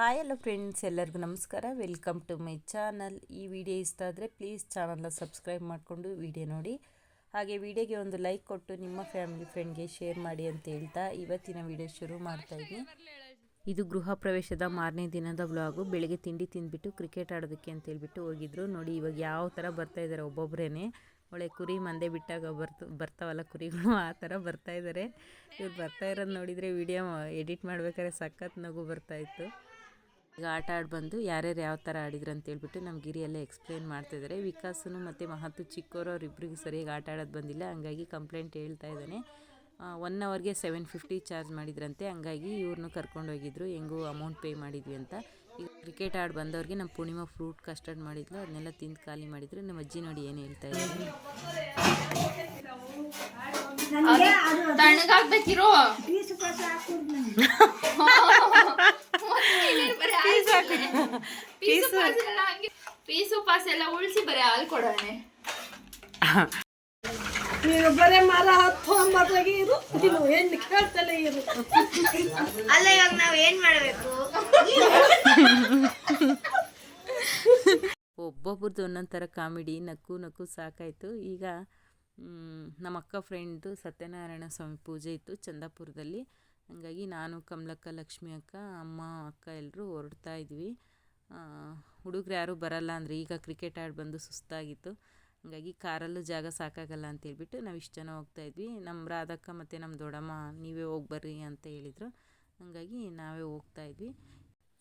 Hi ಎಲ್ಲ friends, ಎಲ್ಲರಿಗೂ ನಮಸ್ಕಾರ. Welcome to my channel. ಈ ವಿಡಿಯೋ ಇಷ್ಟ ಆದರೆ ಪ್ಲೀಸ್ ಚಾನಲ್ನ ಸಬ್ಸ್ಕ್ರೈಬ್ ಮಾಡಿಕೊಂಡು ವಿಡಿಯೋ ನೋಡಿ. ಹಾಗೆ ವಿಡಿಯೋಗೆ ಒಂದು ಲೈಕ್ ಕೊಟ್ಟು ನಿಮ್ಮ ಫ್ಯಾಮಿಲಿ ಫ್ರೆಂಡ್ಗೆ ಶೇರ್ ಮಾಡಿ ಅಂತ ಹೇಳ್ತಾ ಇವತ್ತಿನ ವಿಡಿಯೋ ಶುರು ಮಾಡ್ತಾ ಇದ್ದೀನಿ. ಇದು ಗೃಹ ಪ್ರವೇಶದ ಮಾರನೇ ದಿನದ ಬ್ಲಾಗು ಬೆಳಗ್ಗೆ ತಿಂಡಿ ತಿಂದ್ಬಿಟ್ಟು ಕ್ರಿಕೆಟ್ ಆಡೋದಕ್ಕೆ ಅಂತ ಹೇಳ್ಬಿಟ್ಟು ಹೋಗಿದ್ರು. ನೋಡಿ, ಇವಾಗ ಯಾವ ಥರ ಬರ್ತಾ ಇದ್ದಾರೆ ಒಬ್ಬೊಬ್ಬರೇ ಒಳ್ಳೆ ಕುರಿ ಮಂದೆ ಬಿಟ್ಟಾಗ ಬರ್ತ, ಬರ್ತಾವಲ್ಲ ಕುರಿಗಳು, ಆ ಥರ ಬರ್ತಾ ಇದ್ದಾರೆ ಇವ್ರು ಬರ್ತಾ ಇರೋದು ನೋಡಿದರೆ ವಿಡಿಯೋ ಎಡಿಟ್ ಮಾಡ್ಬೇಕಾದ್ರೆ ಸಖತ್ ನಗು ಬರ್ತಾಯಿತ್ತು ಈಗ ಆಟ ಆಡಿ ಬಂದು ಯಾರ್ಯಾರು ಯಾವ ಥರ ಆಡಿದ್ರು ಅಂತ ಹೇಳ್ಬಿಟ್ಟು ನಮ್ಮ ಗಿರಿ ಎಲ್ಲ ಎಕ್ಸ್ಪ್ಲೇನ್ ಮಾಡ್ತಿದ್ದಾರೆ ವಿಕಾಸನು ಮತ್ತು ಮಹತ್ತು ಚಿಕ್ಕವರು ಅವ್ರಿಬ್ರಿಗೂ ಸರಿಯಾಗಿ ಆಟ ಆಡೋದು ಬಂದಿಲ್ಲ. ಹಂಗಾಗಿ ಕಂಪ್ಲೇಂಟ್ ಹೇಳ್ತಾ ಇದ್ದಾನೆ ಒನ್ ಅವರ್ಗೆ ಸೆವೆನ್ ಫಿಫ್ಟಿ ಚಾರ್ಜ್ ಮಾಡಿದ್ರಂತೆ. ಹಂಗಾಗಿ ಇವ್ರನ್ನೂ ಕರ್ಕೊಂಡು ಹೋಗಿದ್ರು. ಹೆಂಗೂ ಅಮೌಂಟ್ ಪೇ ಮಾಡಿದ್ವಿ ಅಂತ. ಈಗ ಕ್ರಿಕೆಟ್ ಆಡಿ ಬಂದವ್ರಿಗೆ ನಮ್ಮ ಪೂರ್ಣಿಮಾ ಫ್ರೂಟ್ ಕಸ್ಟರ್ಡ್ ಮಾಡಿದ್ಲು. ಅದನ್ನೆಲ್ಲ ತಿಂದು ಖಾಲಿ ಮಾಡಿದ್ರು. ನಮ್ಮ ಅಜ್ಜಿ ನೋಡಿ ಏನು ಹೇಳ್ತಾ ಇದ್ದಾರೆ ತಣ್ಣಗಾಗ್ಬೇಕಿರೋ. ಪೀಸು ಪಾಸ್ ಎಲ್ಲ ಉಳಿಸಿ ಬರೀ ಹಾಲು ಕೊಡೋಣ. ನೀನು ಬರೇ ಮರ ಹತ್ತು ಒಂಬತ್ತಾಗಿ ಇರು. ನೀನು ಹೆಣ್ಣು ಕೇಳ್ತಲೇ ಇರು. ಅಲ್ಲ ಇವಾಗ ನಾವ್ ಏನ್ ಮಾಡ್ಬೇಕು? ಒಬ್ಬೊಬ್ರದ್ದು ಒಂದೊಂದು ಥರ ಕಾಮಿಡಿ ನಕ್ಕು ನಕ್ಕು ಸಾಕಾಯಿತು. ಈಗ ನಮ್ಮ ಅಕ್ಕ ಫ್ರೆಂಡ್ದು ಸತ್ಯನಾರಾಯಣ ಸ್ವಾಮಿ ಪೂಜೆ ಇತ್ತು ಚಂದಾಪುರದಲ್ಲಿ. ಹಾಗಾಗಿ ನಾನು ಕಮಲಕ್ಕ ಲಕ್ಷ್ಮಿ ಅಕ್ಕ ಅಮ್ಮ ಅಕ್ಕ ಎಲ್ಲರೂ ಹೊರಡ್ತಾ ಇದ್ವಿ. ಹುಡುಗರು ಯಾರೂ ಬರಲ್ಲ ಅಂದರೆ ಈಗ ಕ್ರಿಕೆಟ್ ಆಡಿ ಬಂದು ಸುಸ್ತಾಗಿತ್ತು. ಹಾಗಾಗಿ ಕಾರಲ್ಲೂ ಜಾಗ ಸಾಕಾಗಲ್ಲ ಅಂತ ಹೇಳ್ಬಿಟ್ಟು ನಾವು ಇಷ್ಟು ಜನ ಹೋಗ್ತಾ ಇದ್ವಿ. ನಮ್ಮ ರಾಧಕ್ಕ ಮತ್ತು ನಮ್ಮ ದೊಡ್ಡಮ್ಮ ನೀವೇ ಹೋಗಿ ಬರ್ರಿ ಅಂತ ಹೇಳಿದರು. ಹಾಗಾಗಿ ನಾವೇ ಹೋಗ್ತಾ ಇದ್ವಿ.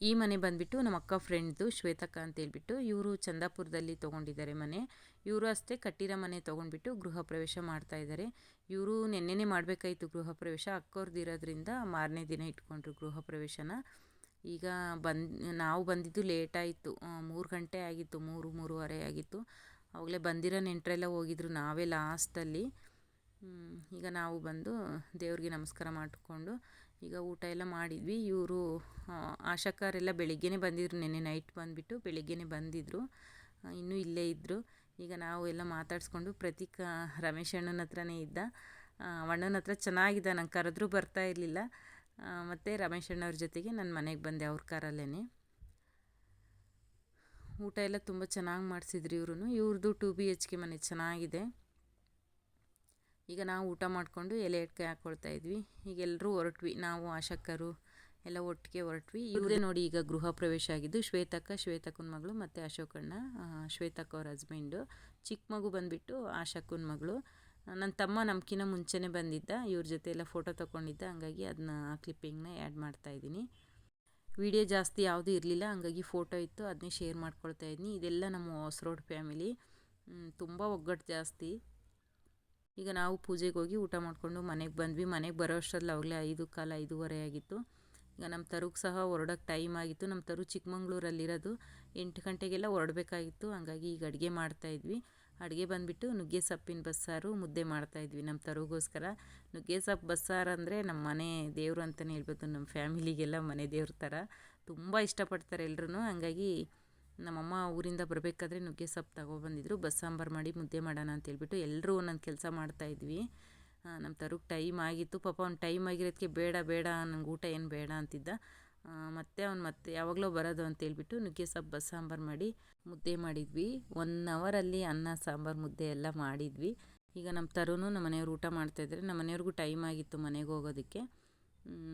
ಈ ಮನೆ ಬಂದುಬಿಟ್ಟು ನಮ್ಮ ಅಕ್ಕ ಫ್ರೆಂಡ್ದು ಶ್ವೇತಕ್ಕ ಅಂತ ಹೇಳ್ಬಿಟ್ಟು ಇವರು ಚಂದಾಪುರದಲ್ಲಿ ತೊಗೊಂಡಿದ್ದಾರೆ ಮನೆ. ಇವರು ಅಷ್ಟೇ ಕಟ್ಟಿರೋ ಮನೆ ತೊಗೊಂಡ್ಬಿಟ್ಟು ಗೃಹ ಪ್ರವೇಶ ಮಾಡ್ತಾ ಇದ್ದಾರೆ. ಇವರು ನಿನ್ನೆನೇ ಮಾಡಬೇಕಾಯಿತು ಗೃಹ ಪ್ರವೇಶ. ಅಕ್ಕವ್ರದ್ದು ಇರೋದ್ರಿಂದ ಮಾರನೇ ದಿನ ಇಟ್ಕೊಂಡ್ರು ಗೃಹ ಪ್ರವೇಶನ. ಈಗ ಬಂದು, ನಾವು ಬಂದಿದ್ದು ಲೇಟಾಯಿತು ಮೂರು ಗಂಟೆ ಆಗಿತ್ತು, ಮೂರು, ಮೂರುವರೆ ಆಗಿತ್ತು. ಅವಾಗಲೇ ಬಂದಿರೋ ನೆಂಟರೆಲ್ಲ ಹೋಗಿದ್ರು, ನಾವೇ ಲಾಸ್ಟಲ್ಲಿ ಈಗ ನಾವು ಬಂದು ದೇವ್ರಿಗೆ ನಮಸ್ಕಾರ ಮಾಡಿಕೊಂಡು ಈಗ ಊಟ ಎಲ್ಲ ಮಾಡಿದ್ವಿ. ಇವರು ಆಶಕರೆಲ್ಲ ಬೆಳಿಗ್ಗೆನೇ ಬಂದಿದ್ರು, ನೆನ್ನೆ ನೈಟ್ ಬಂದುಬಿಟ್ಟು ಬೆಳಿಗ್ಗೆನೇ ಬಂದಿದ್ದರು ಇನ್ನೂ ಇಲ್ಲೇ ಇದ್ದರು ಈಗ ನಾವು ಎಲ್ಲ ಮಾತಾಡಿಸ್ಕೊಂಡು ಪ್ರತೀಕ ರಮೇಶ್ ಅಣ್ಣನ ಹತ್ರನೇ ಇದ್ದ. ಅಣ್ಣನ ಹತ್ರ ಚೆನ್ನಾಗಿದ್ದ ನಂಗೆ ಕರೆದ್ರೂ ಬರ್ತಾ ಇರಲಿಲ್ಲ. ಮತ್ತು ರಮೇಶ್ ಅಣ್ಣವ್ರ ಜೊತೆಗೆ ನನ್ನ ಮನೆಗೆ ಬಂದೆ ಅವ್ರ ಕಾರಲ್ಲೇ ಊಟ ಎಲ್ಲ ತುಂಬ ಚೆನ್ನಾಗಿ ಮಾಡಿಸಿದ್ರು ಇವ್ರೂ ಇವ್ರದ್ದು ಟು ಬಿ ಎಚ್ ಕೆ ಮನೆ ಚೆನ್ನಾಗಿದೆ. ಈಗ ನಾವು ಊಟ ಮಾಡಿಕೊಂಡು ಎಲೆ ಎಟ್ಕೆ ಹಾಕ್ಕೊಳ್ತಾ ಇದ್ವಿ. ಈಗ ಎಲ್ಲರೂ ಹೊರಟ್ವಿ. ನಾವು ಆಶಕ್ಕರು ಎಲ್ಲ ಒಟ್ಟಿಗೆ ಹೊರಟ್ವಿ. ಇವ್ರದೇ ನೋಡಿ ಈಗ ಗೃಹ ಪ್ರವೇಶ ಆಗಿದ್ದು. ಶ್ವೇತಕ್ಕ, ಶ್ವೇತಕ್ಕನ ಮಗಳು ಮತ್ತು ಅಶೋಕಣ್ಣ ಶ್ವೇತಕ್ಕ ಅವ್ರ ಹಸ್ಬೆಂಡು ಚಿಕ್ಕ ಮಗು ಬಂದುಬಿಟ್ಟು ಆಶಕ್ಕನ ಮಗಳು. ನನ್ನ ತಮ್ಮ ನಮ್ಕಿನ್ನ ಮುಂಚೆನೇ ಬಂದಿದ್ದ, ಇವ್ರ ಜೊತೆ ಎಲ್ಲ ಫೋಟೋ ತೊಗೊಂಡಿದ್ದ, ಹಂಗಾಗಿ ಅದನ್ನ ಆ ಕ್ಲಿಪ್ಪಿಂಗ್ನ ಆ್ಯಡ್ ಮಾಡ್ತಾ ಇದ್ದೀನಿ. ವಿಡಿಯೋ ಜಾಸ್ತಿ ಯಾವುದೂ ಇರಲಿಲ್ಲ, ಹಂಗಾಗಿ ಫೋಟೋ ಇತ್ತು ಅದನ್ನೇ ಶೇರ್ ಮಾಡ್ಕೊಳ್ತಾ ಇದ್ದೀನಿ ಇದೆಲ್ಲ ನಮ್ಮ ಹೊಸರೋಡ್ ಫ್ಯಾಮಿಲಿ ತುಂಬ ಒಗ್ಗಟ್ಟು ಜಾಸ್ತಿ. ಈಗ ನಾವು ಪೂಜೆಗೆ ಹೋಗಿ ಊಟ ಮಾಡಿಕೊಂಡು ಮನೆಗೆ ಬಂದ್ವಿ. ಮನೆಗೆ ಬರೋ ಅಷ್ಟರಲ್ಲಿ ಅವಾಗಲೇ ಐದು ಕಾಲ ಐದೂವರೆ ಆಗಿತ್ತು. ಈಗ ನಮ್ಮ ತರುಗೆ ಸಹ ಹೊರಡೋಕ್ಕೆ ಟೈಮ್ ಆಗಿತ್ತು. ನಮ್ಮ ತರು ಚಿಕ್ಕಮಂಗ್ಳೂರಲ್ಲಿರೋದು ಎಂಟು ಗಂಟೆಗೆಲ್ಲ ಹೊರಡಬೇಕಾಗಿತ್ತು. ಹಂಗಾಗಿ ಈಗ ಅಡುಗೆ ಮಾಡ್ತಾಯಿದ್ವಿ ಅಡುಗೆ ಬಂದುಬಿಟ್ಟು ನುಗ್ಗೆ ಸೊಪ್ಪಿನ ಬಸ್ಸಾರು ಮುದ್ದೆ ಮಾಡ್ತಾಯಿದ್ವಿ ನಮ್ಮ ತರುಗೋಸ್ಕರ. ನುಗ್ಗೆ ಸೊಪ್ಪು ಬಸ್ಸಾರು ಅಂದರೆ ನಮ್ಮ ಮನೆ ದೇವರು ಅಂತಲೇ ಹೇಳ್ಬೋದು, ನಮ್ಮ ಫ್ಯಾಮಿಲಿಗೆಲ್ಲ ಮನೆ ದೇವ್ರ ಥರ. ತುಂಬ ಇಷ್ಟಪಡ್ತಾರೆ ಎಲ್ರೂ ಹಂಗಾಗಿ ನಮ್ಮಮ್ಮ ಊರಿಂದ ಬರಬೇಕಾದ್ರೆ ನುಗ್ಗೆ ಸೊಪ್ಪು ತಗೊಬಂದಿದ್ರು ಬಸ್ಸಾಂಬಾರು ಮಾಡಿ ಮುದ್ದೆ ಮಾಡೋಣ ಅಂತ ಹೇಳ್ಬಿಟ್ಟು ಎಲ್ಲರೂ ಒಂದೊಂದು ಕೆಲಸ ಮಾಡ್ತಾಯಿದ್ವಿ. ನಮ್ಮ ತರುಗ್ ಟೈಮ್ ಆಗಿತ್ತು. ಪಾಪ ಅವ್ನು ಟೈಮ್ ಆಗಿರೋದಕ್ಕೆ ಬೇಡ ಬೇಡ, ನಂಗೆ ಊಟ ಏನು ಬೇಡ ಅಂತಿದ್ದ. ಮತ್ತೆ ಅವ್ನು ಮತ್ತೆ ಯಾವಾಗಲೂ ಬರೋದು ಅಂತ ಹೇಳ್ಬಿಟ್ಟು ನುಗ್ಗೆ ಸೊಪ್ಪು ಸಾಂಬಾರು ಮಾಡಿ ಮುದ್ದೆ ಮಾಡಿದ್ವಿ. ಒನ್ ಅವರಲ್ಲಿ ಅನ್ನ, ಸಾಂಬಾರು, ಮುದ್ದೆ ಎಲ್ಲ ಮಾಡಿದ್ವಿ. ಈಗ ನಮ್ಮ ತರುನು ನಮ್ಮ ಮನೆಯವ್ರು ಊಟ ಮಾಡ್ತಾಯಿದ್ದಾರೆ ನಮ್ಮ ಮನೆಯವ್ರಿಗೂ ಟೈಮ್ ಆಗಿತ್ತು ಮನೆಗೆ ಹೋಗೋದಕ್ಕೆ.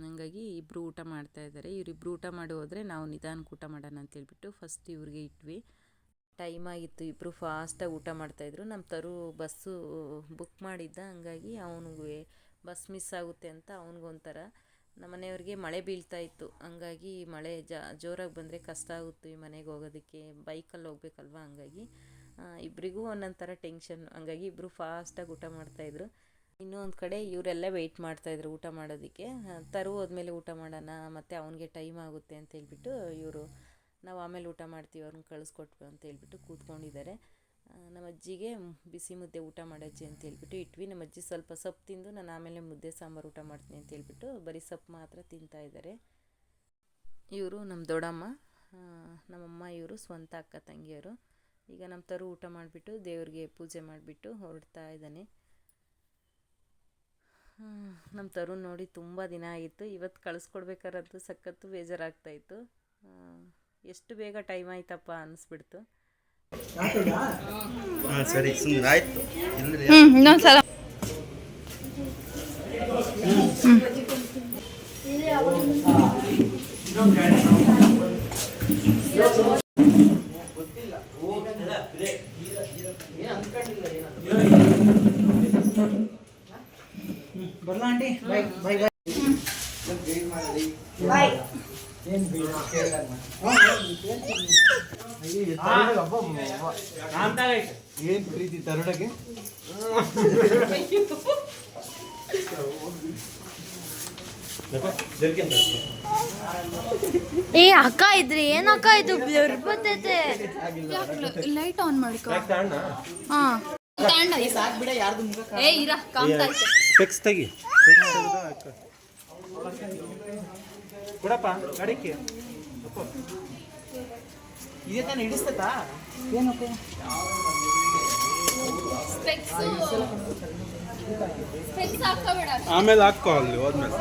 ಹಂಗಾಗಿ ಇಬ್ಬರು ಊಟ ಮಾಡ್ತಾಯಿದ್ದಾರೆ ಇವರಿಬ್ಬರು ಊಟ ಮಾಡಿ ಹೋದರೆ ನಾವು ನಿಧಾನಕ್ಕೆ ಊಟ ಮಾಡೋಣ ಅಂತೇಳ್ಬಿಟ್ಟು ಫಸ್ಟ್ ಇವ್ರಿಗೆ ಇಟ್ವಿ. ಟೈಮ್ ಆಗಿತ್ತು ಇಬ್ಬರು ಫಾಸ್ಟಾಗಿ ಊಟ ಮಾಡ್ತಾಯಿದ್ರು ನಮ್ಮ ತರು ಬಸ್ಸು ಬುಕ್ ಮಾಡಿದ್ದ. ಹಂಗಾಗಿ ಅವನಿಗೆ ಬಸ್ ಮಿಸ್ ಆಗುತ್ತೆ ಅಂತ ಅವನಿಗೊಂಥರ ನಮ್ಮ ಮನೆಯವ್ರಿಗೆ ಮಳೆ ಬೀಳ್ತಾ ಇತ್ತು. ಹಂಗಾಗಿ ಮಳೆ ಜೋರಾಗಿ ಬಂದರೆ ಕಷ್ಟ ಆಗುತ್ತೆ ಈ ಮನೆಗೆ ಹೋಗೋದಕ್ಕೆ. ಬೈಕಲ್ಲಿ ಹೋಗ್ಬೇಕಲ್ವ ಹಂಗಾಗಿ. ಇಬ್ಬರಿಗೂ ಒಂದೊಂದು ಥರ ಟೆನ್ಷನ್. ಹಂಗಾಗಿ ಇಬ್ಬರು ಫಾಸ್ಟಾಗಿ ಊಟ ಮಾಡ್ತಾಯಿದ್ರು ಇನ್ನೂ ಒಂದು ಕಡೆ ಇವರೆಲ್ಲ ವೆಯ್ಟ್ ಮಾಡ್ತಾಯಿದ್ರು ಊಟ ಮಾಡೋದಕ್ಕೆ. ತರು ಹೋದ್ಮೇಲೆ ಊಟ ಮಾಡೋಣ, ಮತ್ತು ಅವನಿಗೆ ಟೈಮ್ ಆಗುತ್ತೆ ಅಂತ ಹೇಳ್ಬಿಟ್ಟು ಇವರು, ನಾವು ಆಮೇಲೆ ಊಟ ಮಾಡ್ತೀವಿ ಅವ್ರನ್ನ ಕಳಿಸ್ಕೊಟ್ವಿ ಅಂತ ಹೇಳ್ಬಿಟ್ಟು ಕೂತ್ಕೊಂಡಿದ್ದಾರೆ. ನಮ್ಮ ಅಜ್ಜಿಗೆ ಬಿಸಿ ಮುದ್ದೆ ಊಟ ಮಾಡಜ್ಜಿ ಅಂತ ಹೇಳ್ಬಿಟ್ಟು ಇಟ್ವಿ. ನಮ್ಮ ಅಜ್ಜಿ ಸ್ವಲ್ಪ ಸೊಪ್ಪು ತಿಂದು ನಾನು ಆಮೇಲೆ ಮುದ್ದೆ ಸಾಂಬಾರು ಊಟ ಮಾಡ್ತೀನಿ ಅಂತ ಹೇಳ್ಬಿಟ್ಟು ಬರೀ ಸೊಪ್ಪು ಮಾತ್ರ ತಿಂತಾ ಇದ್ದಾರೆ. ಇವರು ನಮ್ಮ ದೊಡ್ಡಮ್ಮ ನಮ್ಮಮ್ಮ ಇವರು, ಸ್ವಂತ ಅಕ್ಕ ತಂಗಿಯವರು ಈಗ ನಮ್ಮ ತರು ಊಟ ಮಾಡಿಬಿಟ್ಟು ದೇವ್ರಿಗೆ ಪೂಜೆ ಮಾಡಿಬಿಟ್ಟು ಹೊರಡ್ತಾ ಇದ್ದಾನೆ. ನಮ್ಮ ತರು ನೋಡಿ ತುಂಬ ದಿನ ಆಗಿತ್ತು ಇವತ್ತು ಕಳಿಸ್ಕೊಡ್ಬೇಕಾರದ್ದು ಸಖತ್ತು ಬೇಜಾರಾಗ್ತಾಯಿತ್ತು ಎಷ್ಟು ಬೇಗ ಟೈಮ್ ಆಯ್ತಪ್ಪ ಅನಿಸ್ಬಿಡ್ತು. ಹಾಂ ಸರಿ ಸುಮ್ಮನೆ ಆಯಿತು. ಹ್ಞೂ ಸಲ. ಬರಲಾ aunty. Bye bye bye. Bye? ಏನು ಪ್ರೀತಿ ತರಡಕ್ಕೆ ಏ ಅಕ್ಕ ಇದ್ರಿ ಏನ್ ಅಕ್ಕ ಇದು? ಬ್ಲರ್ ಬರ್ತೈತೆ ಲೈಟ್ ಆನ್ ಮಾಡ್ಕೊ. ಹಾ. ತಾಂಡ ಏ ಇರ ಕಾಮ್ತಾ ಐತೆ ಸ್ಪೆಕ್ಸ್ ತೆಗಿ. ಕೊಡಪ್ಪ ಗಾಡಿಗೆ ಇದೇ ತಾನು ಹಿಡಿಸ್ತೈತಾ ಆಮೇಲೆ ಹಾಕೋ ಅಲ್ಲಿ ಹೋದ್ಮೇಲೆ.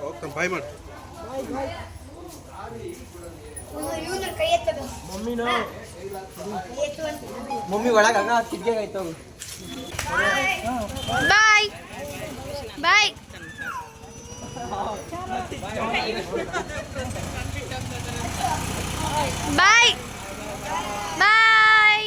ಹೋಗ್ತಾನೆ ಬಾಯ್ ಮಾಡಿ. ಮಮ್ಮಿನ? ಮಮ್ಮಿ ಒಳಗೆ ಆಗ ಕಿಟ್ಗೆ ಬಾಯ್ ಬಾಯ್ ಬಾಯ್ ಬಾಯ್ ಬಾಯ್ ಬಾಯ್ ಬಾಯ್ ಬಾಯ್ ಬಾಯ್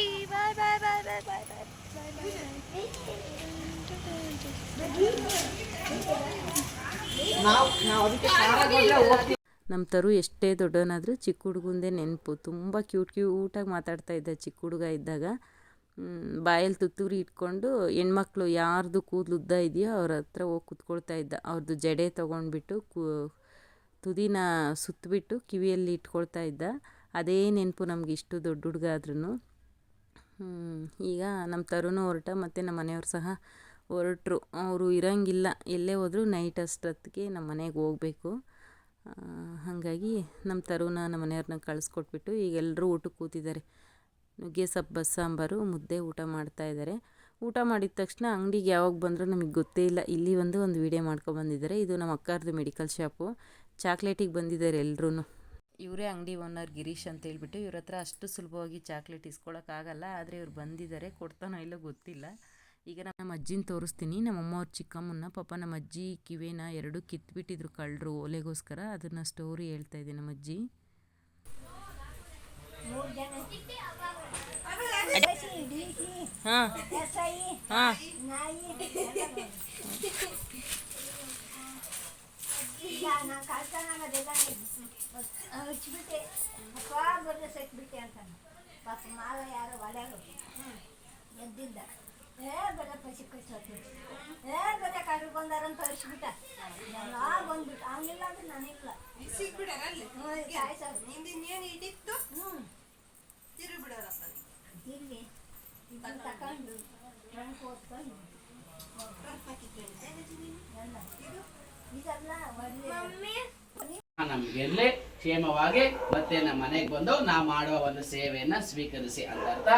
ನಮ್ಮ ತರು ಎಷ್ಟೇ ದೊಡ್ಡವನಾದರೂ ಚಿಕ್ಕ ಹುಡುಗಂದೇ ನೆನಪು. ತುಂಬ ಕ್ಯೂಟ್ ಕ್ಯೂಟಾಗಿ ಮಾತಾಡ್ತಾ ಇದ್ದ ಚಿಕ್ಕ ಹುಡುಗ ಇದ್ದಾಗ. ಬಾಯಲ್ಲಿ ತುತ್ತೂರಿ ಇಟ್ಕೊಂಡು ಹೆಣ್ಮಕ್ಳು ಯಾರ್ದು ಕೂದಲು ಉದ್ದ ಇದೆಯೋ ಅವ್ರ ಹತ್ರ ಹೋಗಿ ಕುತ್ಕೊಳ್ತಾ ಇದ್ದ. ಅವ್ರದ್ದು ಜಡೆ ತೊಗೊಂಡ್ಬಿಟ್ಟು ಕೂ, ತುದಿನ ಸುತ್ತಿಬಿಟ್ಟು ಕಿವಿಯಲ್ಲಿ ಇಟ್ಕೊಳ್ತಾ ಇದ್ದ. ಅದೇ ನೆನಪು ನಮ್ಗೆ ಇಷ್ಟು ದೊಡ್ಡ ಹುಡುಗ ಆದ್ರೂ ಈಗ ನಮ್ಮ ತರುನು ಹೊರಟ, ಮತ್ತು ನಮ್ಮ ಮನೆಯವ್ರು ಸಹ ಹೊರಟರು. ಅವರು ಇರೋಂಗಿಲ್ಲ. ಎಲ್ಲೇ ಹೋದರೂ ನೈಟ್ ಅಷ್ಟೊತ್ತಿಗೆ ನಮ್ಮ ಮನೆಗೆ ಹೋಗಬೇಕು. ಹಾಗಾಗಿ ನಮ್ಮ ತರುನ ನಮ್ಮ ಮನೆಯವ್ರನ್ನ ಕಳಿಸ್ಕೊಟ್ಬಿಟ್ಟು ಈಗ ಎಲ್ಲರೂ ಊಟಕ್ಕೆ ಕೂತಿದ್ದಾರೆ. ನುಗ್ಗೆ ಸೊಪ್ಪು ಬಸ್ಸಾಂಬಾರು, ಮುದ್ದೆ ಊಟ ಮಾಡ್ತಾ ಇದ್ದಾರೆ. ಊಟ ಮಾಡಿದ ತಕ್ಷಣ ಅಂಗಡಿಗೆ ಯಾವಾಗ ಬಂದರೂ ನಮಗೆ ಗೊತ್ತೇ ಇಲ್ಲ. ಇಲ್ಲಿ ಒಂದು ಒಂದು ವೀಡಿಯೋ ಮಾಡ್ಕೊಬಂದಿದ್ದಾರೆ. ಇದು ನಮ್ಮ ಅಕ್ಕಾರ್ದು ಮೆಡಿಕಲ್ ಶಾಪು ಚಾಕ್ಲೇಟಿಗೆ ಬಂದಿದ್ದಾರೆ ಎಲ್ಲರೂ ಇವರೇ ಅಂಗಡಿ ಓನರ್ ಗಿರೀಶ್ ಅಂತ ಹೇಳ್ಬಿಟ್ಟು ಇವ್ರ ಹತ್ರ ಅಷ್ಟು ಸುಲಭವಾಗಿ ಚಾಕ್ಲೇಟ್ ಇಸ್ಕೊಳಕ್ಕಾಗಲ್ಲ ಆದರೆ ಇವ್ರು ಬಂದಿದ್ದಾರೆ. ಕೊಡ್ತಾನೋ ಇಲ್ಲೋ ಗೊತ್ತಿಲ್ಲ. ಈಗ ನಮ್ಮ ಅಜ್ಜಿನ ತೋರಿಸ್ತೀನಿ. ನಮ್ಮ ಅಮ್ಮವ್ರ ಚಿಕ್ಕಮ್ಮನ್ನ. ಪಾಪ ನಮ್ಮ ಅಜ್ಜಿ ಕಿವೇನ ಎರಡು ಕಿತ್ಬಿಟ್ಟಿದ್ರು ಕಳ್ಳರು ಒಲೆಗೋಸ್ಕರ ಅದನ್ನು ಸ್ಟೋರಿ ಹೇಳ್ತಾ ಇದೆ ನಮ್ಮ ಅಜ್ಜಿ. ಹಾಂ ಹಾಂ ಎದ್ದಿದ್ದ ಏ ಬಡ ಪಸಿ ಕಚ್ಚಿ ಏ ಬಡ ಕಡ್ರು ಬಂದಾರಂತ ಹರಿಸ್ಬಿಟ್ಟ ಎಲ್ಲ ಬಂದ್ಬಿಟ್ಟು ಅವನಿಲ್ಲ ಅಂದ್ರೆ ನಾನಿಲ್ಲ ಸಿಗ್ಬಿಡಾರ ಅಲ್ಲಿ ನಿಮ್ದು ಇನ್ನೇನು ಇಟ್ಟಿತ್ತು ಹ್ಞೂ ತಿರುಗಿ ಬಿಡೋರಪ್ಪ ತಿರುಗಿ ತಗೊಂಡು ಹೆಣ್ಣು ಕೋಸ್ಕೊಂಡು ಇದೆಲ್ಲ ಮಮ್ಮಿ. ನಮಗೆಲ್ಲೇ ಕ್ಷೇಮವಾಗಿ ಮತ್ತೆ ನಮ್ಮ ಮನೆಗೆ ಬಂದು ನಾ ಮಾಡುವ ಒಂದು ಸೇವೆಯನ್ನು ಸ್ವೀಕರಿಸಿ ಅಂತ ಅರ್ಥ.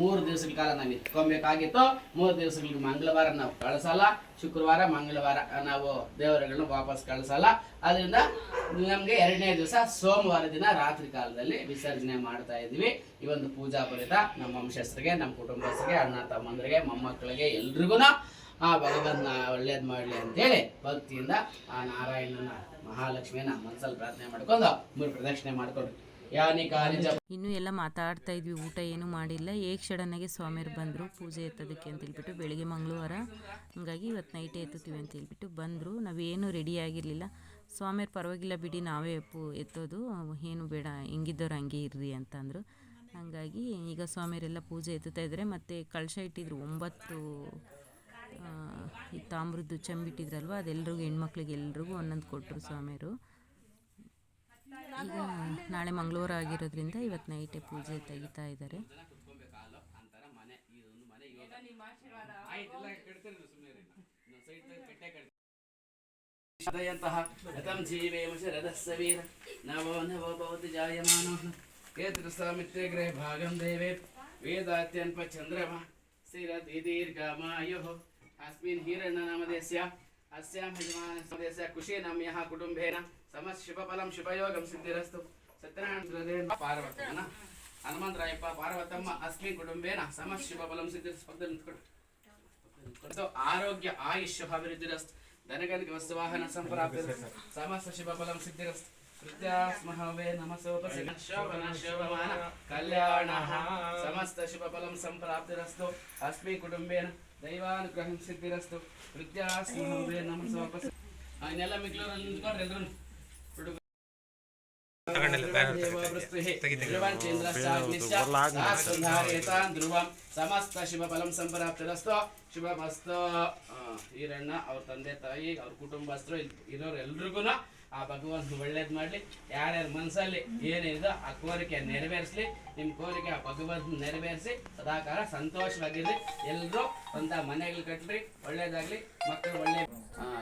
ಮೂರು ದಿವಸಗಳ ಕಾಲ ನಾವು ಇಟ್ಕೊಬೇಕಾಗಿತ್ತು. ಮೂರು ದಿವಸಗಳಿಗೆ ಮಂಗಳವಾರ ನಾವು ಕಳಿಸಲ್ಲ. ಶುಕ್ರವಾರ, ಮಂಗಳವಾರ ನಾವು ದೇವರುಗಳನ್ನ ವಾಪಸ್ ಕಳಿಸಲ್ಲ. ಅದರಿಂದ ನಮಗೆ ಎರಡನೇ ದಿವಸ ಸೋಮವಾರ ದಿನ ರಾತ್ರಿ ಕಾಲದಲ್ಲಿ ವಿಸರ್ಜನೆ ಮಾಡ್ತಾ ಇದ್ವಿ. ಈ ಒಂದು ಪೂಜಾ ಫಲಿತ ನಮ್ಮ ವಂಶಸ್ಥರಿಗೆ, ನಮ್ಮ ಕುಟುಂಬಸ್ಥರಿಗೆ, ಅಣ್ಣ, ತಮ್ಮಂದರಿಗೆ, ಮೊಮ್ಮಕ್ಕಳಿಗೆ ಎಲ್ರಿಗೂ ಆ ಭಗವಂತನ ಒಳ್ಳೇದು ಮಾಡಲಿ ಅಂತೇಳಿ ಭಕ್ತಿಯಿಂದ ಆ ನಾರಾಯಣನ ಮಹಾಲಕ್ಷ್ಮಿಯನ್ನ ಮನಸ್ಸಲ್ಲಿ ಪ್ರಾರ್ಥನೆ ಮಾಡ್ಕೊಂಡು ಮೂರು ಪ್ರದಕ್ಷಿಣೆ ಮಾಡ್ಕೊಂಡು. ಇನ್ನೂ ಎಲ್ಲ ಮಾತಾಡ್ತಾ ಇದ್ವಿ, ಊಟ ಏನು ಮಾಡಿಲ್ಲ. ಏಕ್ ಸಡನ್ನಾಗಿ ಸ್ವಾಮಿಯರು ಬಂದರು, ಪೂಜೆ ಎತ್ತೋದಕ್ಕೆ ಅಂತ ಹೇಳ್ಬಿಟ್ಟು ಬೆಳಿಗ್ಗೆ ಮಂಗಳವಾರ. ಹಂಗಾಗಿ ಇವತ್ತು ನೈಟ್ ಎತ್ತುತ್ತೀವಿ ಅಂತ ಹೇಳ್ಬಿಟ್ಟು ಬಂದರು. ನಾವೇನು ರೆಡಿ ಆಗಿರಲಿಲ್ಲ. ಸ್ವಾಮಿಯರು ಪರವಾಗಿಲ್ಲ ಬಿಡಿ, ನಾವೇ ಪೂ ಎತ್ತೋದು. ಏನು ಬೇಡ, ಹೆಂಗಿದ್ದವ್ರು ಹಂಗೆ ಇರ್ರಿ ಅಂತಂದರು. ಹಾಗಾಗಿ ಈಗ ಸ್ವಾಮಿಯರೆಲ್ಲ ಪೂಜೆ ಎತ್ತುತ್ತಾ ಇದ್ದರೆ. ಮತ್ತು ಕಳಶ ಇಟ್ಟಿದ್ರು, ಒಂಬತ್ತು ಈ ತಾಮ್ರದ್ದು ಚಂಬಿಟ್ಟಿದ್ರಲ್ವ? ಅದೆಲ್ಲರಿಗೂ ಹೆಣ್ಮಕ್ಳಿಗೆ ಎಲ್ರಿಗೂ ಒಂದೊಂದು ಕೊಟ್ಟರು ಸ್ವಾಮಿಯರು ಈಗ ನಾಳೆ ಮಂಗಳೂರು ಆಗಿರೋದ್ರಿಂದ ಇವತ್ತು ನೈಟೇ ಪೂಜೆ ತೆಗಿತಾ ಇದ್ದಾರೆ ಸಾಮಿತ್ರೆ ಭಾಗಂ ದೇವೇ. ವೇದಾತ್ಯನ್ಪ ಚಂದ್ರಮ. ಸ್ಥಿರತಿ ದೀರ್ಘಮಾಯುಃ अस्मिन् हिरण्यनामदेशस्य अस्यां हिमानस्य कुशीनाम्यः कुटुम्बेन समशुभफलं शुभयोगं सिद्धिरस्तु। सत्यनारायण पार्वतम्मन हनुमन्तरायप्प పార్వతమ్మ అస్మి కుటుంబేన సమశుభఫలం సిద్ధిరస్తు ఆరోగ్య ఆయుష్ అభివృద్ధిరస్తు ధనగలికి వస్తువాహన సంప్రాప్తి సమస్త శుభఫలం సిద్ధిరస్తు కృత్యాస్మహవే నమసోపశిన శోభమాన కళ్యాణ సమస్త శుభఫలం సంప్రాప్తిరస్తు అస్మి కుటుంబేన ಶೋಭನ ಶೋಭಮಾನ ಕಲ್ಯಾಣ ಸಮಸ್ತ ಶುಭ ಫಲಂ ಸಂಪ್ರಾಪ್ತಿರಸ್ತು ಅಸ್ಮಿ ಕುಟುಂಬೇನ ದೈವಾನುಗ್ರಹಂ ಸಿದ್ಧಿರಸ್ತು ಕೃತ್ಯಾಸ್ಮಹವೇ ನಮಸೋಪಸಿ ಇನ್ನೆಲ್ಲ ಮಿಗ್ಲೂರಲ್ಲಿ ನಿಂತ್ಕೊಂಡ್ರೆ ಎಲ್ರು ಹುಡುಗ ಧ್ರುವಂ ಸಮಸ್ತ ಶುಭ ಫಲಂ ಸಂಪ್ರಾಪ್ತಿರಸ್ತು ಶುಭಮಸ್ತು ಈರಣ್ಣ ಅವ್ರ ತಂದೆ ತಾಯಿ ಅವ್ರ ಕುಟುಂಬಸ್ಥರು ಇಲ್- ಇರೋರು ಎಲ್ರಿಗೂ ಆ ಭಗವಂತ ಒಳ್ಳೇದು ಮಾಡಲಿ, ಯಾರ್ಯಾರ ಮನಸ್ಸಲ್ಲಿ ಏನಿದೆ ಆ ಕೋರಿಕೆ ನೆರವೇರಿಸಲಿ ನಿಮ್ಮ ಕೋರಿಕೆ ಆ ಭಗವಂತ ನೆರವೇರಿಸಿ, ಸದಾಕಾಲ ಸಂತೋಷವಾಗಿರಲಿ. ಎಲ್ಲರೂ ಸ್ವಂತ ಮನೆಗಳು ಕಟ್ಟ್ರಿ ಒಳ್ಳೇದಾಗಲಿ ಮಕ್ಕಳು ಒಳ್ಳೆ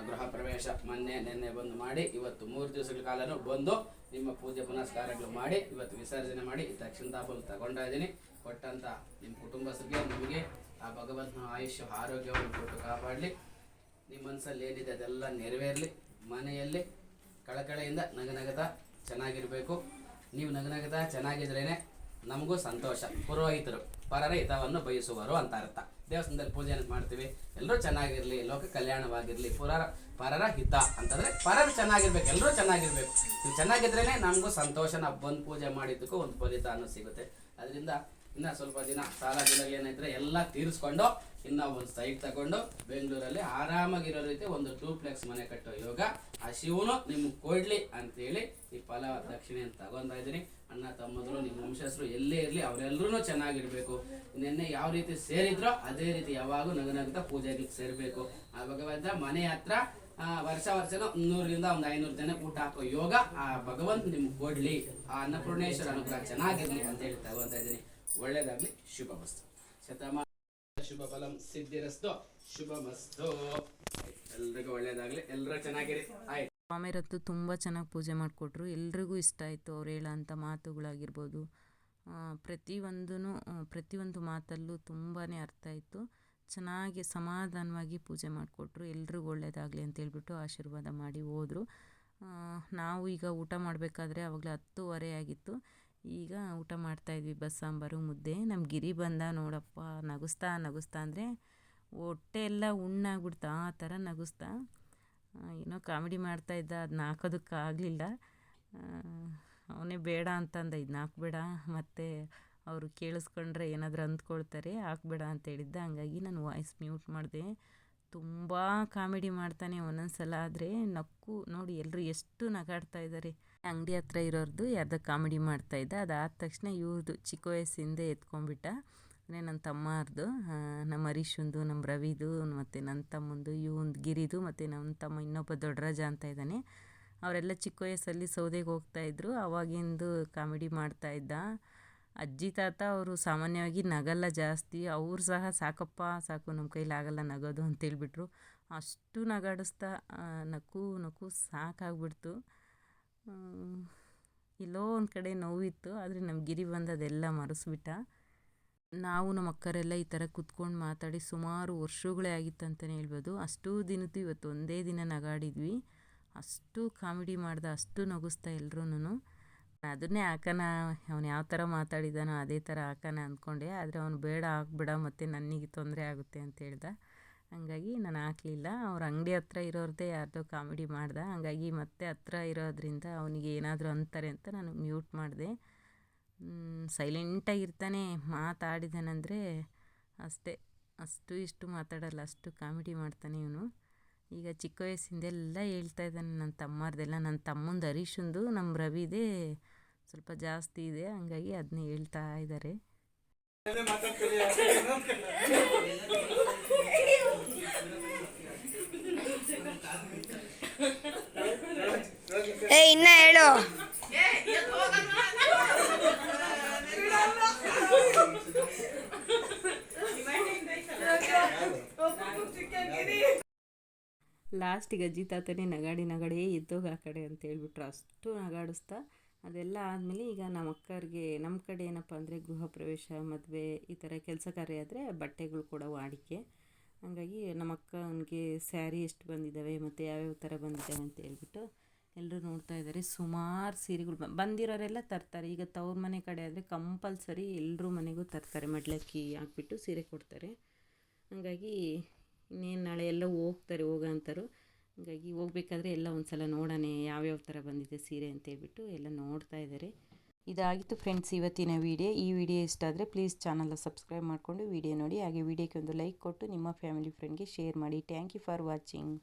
ಗೃಹ ಪ್ರವೇಶ ಮೊನ್ನೆ ನಿನ್ನೆ ಬಂದು ಮಾಡಿ, ಇವತ್ತು ಮೂರು ದಿವಸಗಳ ಕಾಲನು ಬಂದು ನಿಮ್ಮ ಪೂಜೆ ಪುನಸ್ಕಾರಗಳು ಮಾಡಿ, ಇವತ್ತು ವಿಸರ್ಜನೆ ಮಾಡಿ ದಕ್ಷಿಣ ತಾಪಲು ತಗೊಂಡ ಇದ್ದೀನಿ ಕೊಟ್ಟಂತ ನಿಮ್ಮ ಕುಟುಂಬಸ್ಥರಿಗೆ, ನಿಮಗೆ ಆ ಭಗವಂತನ ಆಯುಷ್ಯ, ಆರೋಗ್ಯವನ್ನು ಕೊಟ್ಟು ಕಾಪಾಡಲಿ. ನಿಮ್ಮ ಮನಸ್ಸಲ್ಲಿ ಏನಿದೆ ಅದೆಲ್ಲ ನೆರವೇರಲಿ. ಮನೆಯಲ್ಲಿ ಕಳಕಳೆಯಿಂದ ನಗನಗತ ಚೆನ್ನಾಗಿರಬೇಕು. ನೀವು ನಗನಗತ ಚೆನ್ನಾಗಿದ್ರೇನೆ ನಮಗೂ ಸಂತೋಷ. ಪುರೋಹಿತರು ಪರರ ಹಿತವನ್ನು ಬಯಸುವರು ಅಂತ ಅರ್ಥ ದೇವಸ್ಥಾನದಲ್ಲಿ ಪೂಜೆ ಮಾಡ್ತೀವಿ? ಎಲ್ಲರೂ ಚೆನ್ನಾಗಿರಲಿ, ಲೋಕ ಕಲ್ಯಾಣವಾಗಿರಲಿ, ಪುರರ, ಪರರ ಹಿತ ಅಂತಂದ್ರೆ ಪರರು ಚೆನ್ನಾಗಿರ್ಬೇಕು, ಎಲ್ಲರೂ ಚೆನ್ನಾಗಿರ್ಬೇಕು. ನೀವು ಚೆನ್ನಾಗಿದ್ರೇನೆ ನಮಗೂ ಸಂತೋಷ ನಾವು ಬಂದು ಪೂಜೆ ಮಾಡಿದ್ದಕ್ಕೂ ಒಂದು ಫಲಿತ ಅನ್ನೋ ಸಿಗುತ್ತೆ. ಅದರಿಂದ ಇನ್ನ ಸ್ವಲ್ಪ ದಿನ, ಸಾಲ ದಿನಗಳು ಏನಿದ್ರೆ ಎಲ್ಲ ತೀರಿಸ್ಕೊಂಡು ಇನ್ನ ಒಂದು ಸೈಟ್ ತಗೊಂಡು ಬೆಂಗಳೂರಲ್ಲಿ ಆರಾಮಾಗಿರೋ ರೀತಿ ಒಂದು ಡೂಪ್ಲೆಕ್ಸ್ ಮನೆ ಕಟ್ಟೋ ಯೋಗ. ಆ ಶಿವನು ನಿಮ್ಗೆ ಕೊಡ್ಲಿ ಅಂತೇಳಿ ಈ ಫಲ ದಕ್ಷಿಣೆ ತಗೊಂಡ ತಗೊಂತಾ ಇದ್ದೀನಿ. ಅಣ್ಣ, ತಮ್ಮದ್ರು, ನಿಮ್ಮ ವಂಶಸ್ಥರು ಎಲ್ಲೇ ಇರಲಿ ಅವರೆಲ್ಲರೂ ಚೆನ್ನಾಗಿರ್ಬೇಕು. ನಿನ್ನೆ ಯಾವ ರೀತಿ ಸೇರಿದ್ರೋ ಅದೇ ರೀತಿ ಯಾವಾಗೂ ನಗನಗ್ತಾ ಪೂಜೆಗೆ ಸೇರಬೇಕು. ಆ ಭಗವಂತ ಮನೆ ಹತ್ರ ವರ್ಷ ವರ್ಷನೂ ನೂರರಿಂದ ಒಂದು ಐನೂರು ಜನ ಊಟ ಹಾಕೋ ಯೋಗ ಆ ಭಗವಂತ ನಿಮ್ಗೆ ಕೊಡ್ಲಿ. ಆ ಅನ್ನಪೂರ್ಣೇಶ್ವರ ಅನುಗ್ರಹ ಚೆನ್ನಾಗಿರ್ಲಿ ಅಂತ ಹೇಳಿ ತಗೊಂತ ಇದ್ದೀನಿ. ಒಳ್ಳೇದಾಗ್ಲಿ ಶುಭ ಮಸ್ತು. ಶತಮಾನ ಶುಭ ಫಲಂ ಸಿದ್ಧಿರಸ್ತು. ಶುಭ ಮಸ್ತು. ಎಲ್ರಿಗೂ ಒಳ್ಳೇದಾಗ್ಲಿ. ಎಲ್ಲರೂ ಚೆನ್ನಾಗಿರಿ. ಆಯ್ತು. ಸ್ವಾಮಿರತ್ತು ತುಂಬ ಚೆನ್ನಾಗಿ ಪೂಜೆ ಮಾಡಿಕೊಟ್ರು. ಎಲ್ರಿಗೂ ಇಷ್ಟ ಆಯಿತು ಅವ್ರು ಹೇಳೋಂಥ ಮಾತುಗಳಾಗಿರ್ಬೋದು. ಪ್ರತಿಯೊಂದೂ ಪ್ರತಿಯೊಂದು ಮಾತಲ್ಲೂ ತುಂಬಾ ಅರ್ಥ ಆಯಿತು. ಚೆನ್ನಾಗಿ ಸಮಾಧಾನವಾಗಿ ಪೂಜೆ ಮಾಡಿಕೊಟ್ರು. ಎಲ್ರಿಗೂ ಒಳ್ಳೆಯದಾಗಲಿ ಅಂತ ಹೇಳ್ಬಿಟ್ಟು ಆಶೀರ್ವಾದ ಮಾಡಿ ಹೋದರು. ನಾವು ಈಗ ಊಟ ಮಾಡಬೇಕಾದ್ರೆ ಆವಾಗಲೇ ಹತ್ತುವರೆ ಆಗಿತ್ತು. ಈಗ ಊಟ ಮಾಡ್ತಾಯಿದ್ವಿ ಬಸ್ ಸಾಂಬಾರು ಮುದ್ದೆ. ನಮ್ಮ ಗಿರಿ ಬಂದ ನೋಡಪ್ಪ, ನಗಿಸ್ತಾ, ನಗುಸ್ತಾ ಅಂದರೆ ಹೊಟ್ಟೆ ಎಲ್ಲ ಉಣ್ಣಾಗ್ಬಿಡ್ತಾ, ಆ ಥರ ನಗಿಸ್ತಾ. ಏನೋ ಕಾಮಿಡಿ ಮಾಡ್ತಾಯಿದ್ದ ಅದನ್ನ ಹಾಕೋದಕ್ಕಾಗಲಿಲ್ಲ ಅವನೇ ಬೇಡ ಅಂತಂದ ಇದನ್ನ ಹಾಕ್ಬೇಡ, ಮತ್ತು ಅವರು ಕೇಳಿಸ್ಕೊಂಡ್ರೆ ಏನಾದರೂ ಅಂದ್ಕೊಳ್ತಾರೆ, ಹಾಕ್ಬೇಡ ಅಂತ ಹೇಳಿದ್ದ. ಹಂಗಾಗಿ ನಾನು ವಾಯ್ಸ್ ಮ್ಯೂಟ್ ಮಾಡಿದೆ. ತುಂಬ ಕಾಮಿಡಿ ಮಾಡ್ತಾನೆ ಒಂದೊಂದು ಸಲ ಆದರೆ ನಕ್ಕು, ನೋಡಿ ಎಲ್ಲರೂ ಎಷ್ಟು ನಗಾಡ್ತಾ ಇದ್ದಾರೆ ಅಂಗಡಿ ಹತ್ರ ಇರೋರ್ದು ಯಾರ್ದೋ ಕಾಮಿಡಿ ಮಾಡ್ತಾಯಿದ್ದ ಅದಾದ ತಕ್ಷಣ ಇವ್ರದ್ದು ಚಿಕ್ಕ ವಯಸ್ಸಿಂದ ಎತ್ಕೊಂಡ್ಬಿಟ್ಟ. ಅಂದರೆ ನನ್ನ ತಮ್ಮರ್ದು ನಮ್ಮ ಹರೀಶಂದು ನಮ್ಮ ರವಿದು, ಮತ್ತು ನನ್ನ ತಮ್ಮಂದು ಇವಂದು ಗಿರಿದು, ಮತ್ತು ನನ್ನ ತಮ್ಮ ಇನ್ನೊಬ್ಬ ದೊಡ್ಡರಾಜ ಅಂತ ಇದ್ದಾನೆ. ಅವರೆಲ್ಲ ಚಿಕ್ಕ ವಯಸ್ಸಲ್ಲಿ ಸೌದೆಗೆ ಹೋಗ್ತಾಯಿದ್ರು ಅವಾಗಿಂದು ಕಾಮಿಡಿ ಮಾಡ್ತಾಯಿದ್ದ ಅಜ್ಜಿ, ತಾತ ಅವರು ಸಾಮಾನ್ಯವಾಗಿ ನಗಲ್ಲ ಜಾಸ್ತಿ. ಅವ್ರು ಸಹ ಸಾಕಪ್ಪ, ಸಾಕು ನಮ್ಮ ಕೈಲಾಗಲ್ಲ ನಗೋದು ಅಂತೇಳ್ಬಿಟ್ರು ಅಷ್ಟು ನಗಾಡಿಸ್ತಾ ನಕ್ಕು ನಕ್ಕು ಸಾಕಾಗ್ಬಿಡ್ತು. ಎಲ್ಲೋ ಒಂದು ಕಡೆ ನೋವಿತ್ತು, ಆದರೆ ನಮ್ಮ ಗಿರಿ ಬಂದು ಅದೆಲ್ಲ ಮರೆಸ್ಬಿಟ್ಟ. ನಾವು ನಮ್ಮ ಅಕ್ಕರೆಲ್ಲ ಈ ಥರ ಕುತ್ಕೊಂಡು ಮಾತಾಡಿ ಸುಮಾರು ವರ್ಷಗಳೇ ಆಗಿತ್ತು ಅಂತಲೇ ಹೇಳ್ಬೋದು. ಅಷ್ಟು ದಿನದ್ದು ಇವತ್ತು ಒಂದೇ ದಿನ ನಗಾಡಿದ್ವಿ. ಅಷ್ಟು ಕಾಮಿಡಿ ಮಾಡ್ದ, ಅಷ್ಟು ನಗಿಸ್ತಾ ಎಲ್ರೂನು ಅದನ್ನೇ ಹಾಕೋಣ ಅವ್ನು ಯಾವ ಥರ ಮಾತಾಡಿದಾನೋ ಅದೇ ಥರ ಹಾಕೋಣ ಅಂದ್ಕೊಂಡೆ ಆದರೆ ಅವನು ಬೇಡ ಹಾಕ್ಬೇಡ ಮತ್ತು ನನಗೆ ತೊಂದರೆ ಆಗುತ್ತೆ ಅಂತ ಹೇಳ್ದ. ಹಂಗಾಗಿ ನಾನು ಹಾಕಲಿಲ್ಲ. ಅವ್ರ ಅಂಗಡಿ ಹತ್ರ ಇರೋರದ್ದೇ ಯಾರ್ದೋ ಕಾಮಿಡಿ ಮಾಡ್ದೆ. ಹಂಗಾಗಿ ಮತ್ತೆ ಹತ್ರ ಇರೋದ್ರಿಂದ ಅವನಿಗೆ ಏನಾದರೂ ಅಂತಾರೆ ಅಂತ ನಾನು ಮ್ಯೂಟ್ ಮಾಡಿದೆ. ಸೈಲೆಂಟಾಗಿರ್ತಾನೆ ಮಾತಾಡಿದಾನಂದರೆ ಅಷ್ಟೇ. ಅಷ್ಟು ಇಷ್ಟು ಮಾತಾಡಲ್ಲ, ಅಷ್ಟು ಕಾಮಿಡಿ ಮಾಡ್ತಾನೆ ಇವನು. ಈಗ ಚಿಕ್ಕ ವಯಸ್ಸಿಂದೆಲ್ಲ ಹೇಳ್ತಾ ಇದ್ದಾನೆ ನನ್ನ ತಮ್ಮರ್ದೆಲ್ಲ. ನನ್ನ ತಮ್ಮಂದು ಹರೀಶಂದು ನಮ್ಮ ರವಿದೇ ಸ್ವಲ್ಪ ಜಾಸ್ತಿ ಇದೆ. ಹಂಗಾಗಿ ಅದನ್ನೇ ಹೇಳ್ತಾ ಇದ್ದಾರೆ ಏ, ಇನ್ನ ಹೇಳು. ಲಾಸ್ಟಿಗೆ ಅಜ್ಜಿ ತಾತನೇ ನಗಾಡಿ ನಗಾಡಿ ಎದ್ದೋಗ ಆ ಕಡೆ ಅಂತ ಹೇಳ್ಬಿಟ್ರು. ಅಷ್ಟು ನಗಾಡಿಸ್ತಾ, ಅದೆಲ್ಲ ಆದಮೇಲೆ ಈಗ ನಮ್ಮ ಅಕ್ಕರಿಗೆ, ನಮ್ಮ ಕಡೆ ಏನಪ್ಪ ಅಂದರೆ ಗೃಹ ಪ್ರವೇಶ, ಮದುವೆ ಈ ಥರ ಕೆಲಸ ಕಾರ್ಯ ಆದರೆ ಬಟ್ಟೆಗಳು ಕೂಡ ವಾಡಿಕೆ. ಹಾಗಾಗಿ ನಮ್ಮ ಅಕ್ಕನಿಗೆ ಸ್ಯಾರಿ ಎಷ್ಟು ಬಂದಿದ್ದಾವೆ ಮತ್ತು ಯಾವ್ಯಾವ ಥರ ಬಂದಿದ್ದಾವೆ ಅಂತ ಹೇಳ್ಬಿಟ್ಟು ಎಲ್ಲರೂ ನೋಡ್ತಾ ಇದ್ದಾರೆ. ಸುಮಾರು ಸೀರೆಗಳು ಬಂದಿರೋರೆಲ್ಲ ತರ್ತಾರೆ. ಈಗ ತವ್ರ ಮನೆ ಕಡೆ ಆದರೆ ಕಂಪಲ್ಸರಿ ಎಲ್ಲರೂ ಮನೆಗೂ ತರ್ತಾರೆ. ಮಡ್ಲಕ್ಕಿ ಹಾಕ್ಬಿಟ್ಟು ಸೀರೆ ಕೊಡ್ತಾರೆ. ಹಾಗಾಗಿ ಇನ್ನೇನು ನಾಳೆ ಎಲ್ಲ ಹೋಗ್ತಾರೆ ಹೋಗೋ ಅಂಥವ್ರು ಹಾಗಾಗಿ ಹೋಗ್ಬೇಕಾದ್ರೆ ಎಲ್ಲ ಒಂದು ಸಲ ನೋಡೋಣ ಯಾವ್ಯಾವ ಥರ ಬಂದಿದೆ ಸೀರೆ ಅಂತ ಹೇಳ್ಬಿಟ್ಟು ಎಲ್ಲ ನೋಡ್ತಾ ಇದ್ದಾರೆ. ಇದಾಗಿತ್ತು ಫ್ರೆಂಡ್ಸ್ ಇವತ್ತಿನ ವಿಡಿಯೋ. ಈ ವಿಡಿಯೋ ಇಷ್ಟ ಆದರೆ ಪ್ಲೀಸ್ ಚಾನಲ್ನ ಸಬ್ಸ್ಕ್ರೈಬ್ ಮಾಡಿಕೊಂಡು ವಿಡಿಯೋ ನೋಡಿ. ಹಾಗೆ ವಿಡಿಯೋಕ್ಕೆ ಒಂದು ಲೈಕ್ ಕೊಟ್ಟು ನಿಮ್ಮ ಫ್ಯಾಮಿಲಿ ಫ್ರೆಂಡ್ಗೆ ಶೇರ್ ಮಾಡಿ. Thank you for watching.